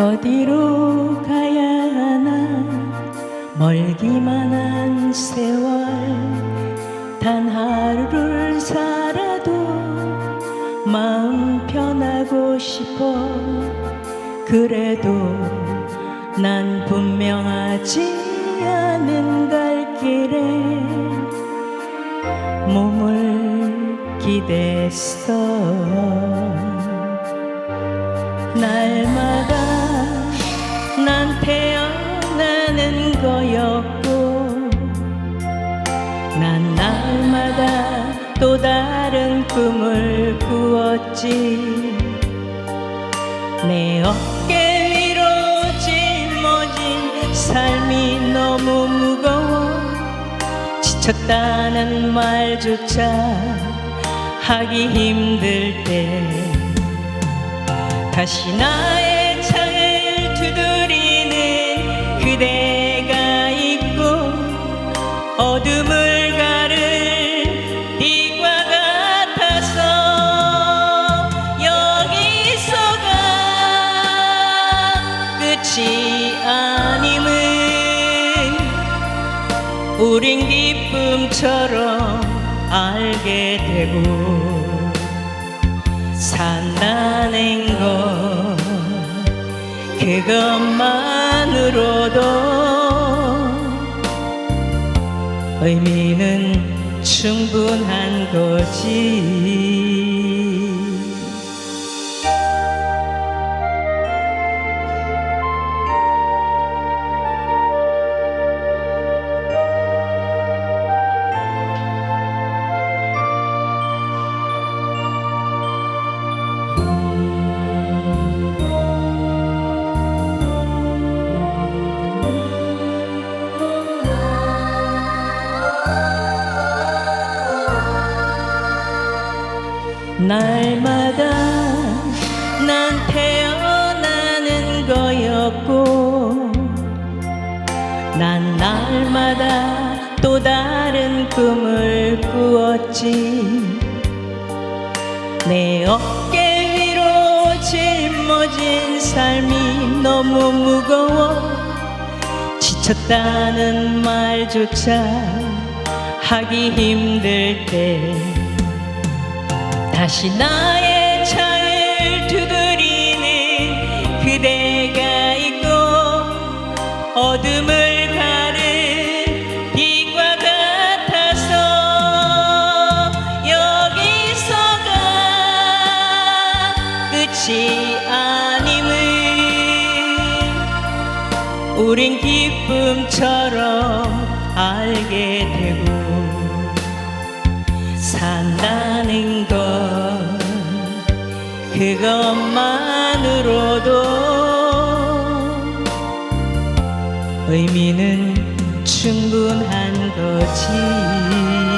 어디로 가야 하나? 멀기만 한 세월 단 하루를 살아도 마음 편하고 싶어. 그래도 난 분명하지 않은 갈 길에 몸을 기댔어. 날마다 난 날마다 또 다른 꿈을 꾸었지. 내 어깨 위로 짊어진 삶이 너무 무거워 지쳤다는 말조차 하기 힘들 때. 다시 나의 창을 두드리는 그대가 있고 어둠을 우린 기쁨처럼 알게 되고 산다는 것 그것만으로도 의미는 충분한 거지 날마다 난 태어나는 거였고 난 날마다 또 다른 꿈을 꾸었지. 내 어깨 위로 짊어진 삶이 너무 무거워 지쳤다는 말조차 하기 힘들 때 다시 나의 창을 두드리는 그대가 있고 어둠을 가른 빛과 같아서 여기서가 끝이 아님은 우린 기쁨처럼 알게 되고 산다는 것 그것만으로도 의미는 충분한 거지